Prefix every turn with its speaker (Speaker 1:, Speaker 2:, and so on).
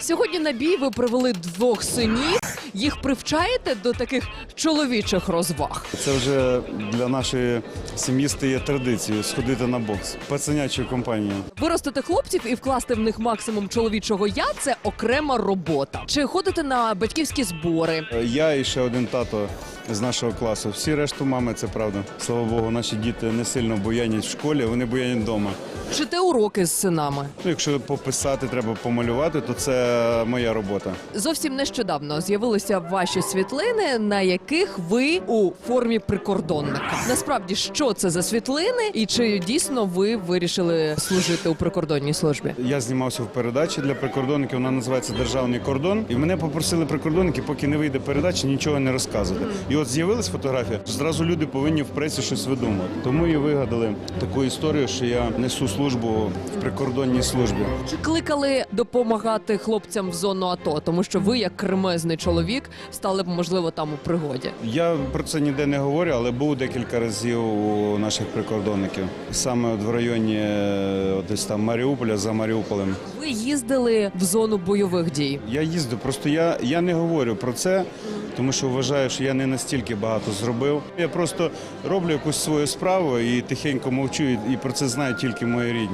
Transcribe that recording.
Speaker 1: Сьогодні на бій ви привели двох синів. Їх привчаєте до таких чоловічих розваг.
Speaker 2: Це вже для нашої сім'ї стає традицією сходити на бокс пацанячою компанією.
Speaker 1: Виростити хлопців і вкласти в них максимум чоловічого я це окрема робота. Чи ходите на батьківські збори?
Speaker 2: Я і ще один тато з нашого класу. Всі решту мами, це правда. Слава Богу, наші діти не сильно буянять в школі, вони буянять вдома.
Speaker 1: Вчите уроки з синами?
Speaker 2: Ну, якщо пописати, треба помалювати, то це моя робота.
Speaker 1: Зовсім нещодавно з'явилися ваші світлини, на яких ви у формі прикордонника. Насправді, що це за світлини, і чи дійсно ви вирішили служити у прикордонній службі?
Speaker 2: Я знімався в передачі для прикордонників, вона називається Державний кордон. І мене попросили прикордонники, поки не вийде передача, нічого не розказувати. І от з'явилась фотографія. Зразу люди повинні в пресі щось видумувати. Тому і вигадали таку історію, що я несу службу в прикордонній службі.
Speaker 1: Чи кликали допомагати хлопцям в зону АТО, тому що ви, як кремезний чоловік, стали б можливо там у пригоді?
Speaker 2: Я про це ніде не говорю, але був декілька разів у наших прикордонників. Саме от в районі е, от десь там Маріуполя за Маріуполем.
Speaker 1: Ви їздили в зону бойових дій.
Speaker 2: Я їздив, просто я, я не говорю про це, тому що вважаю, що я не настільки багато зробив. Я просто роблю якусь свою справу і тихенько мовчу, і про це знають тільки мої рідні.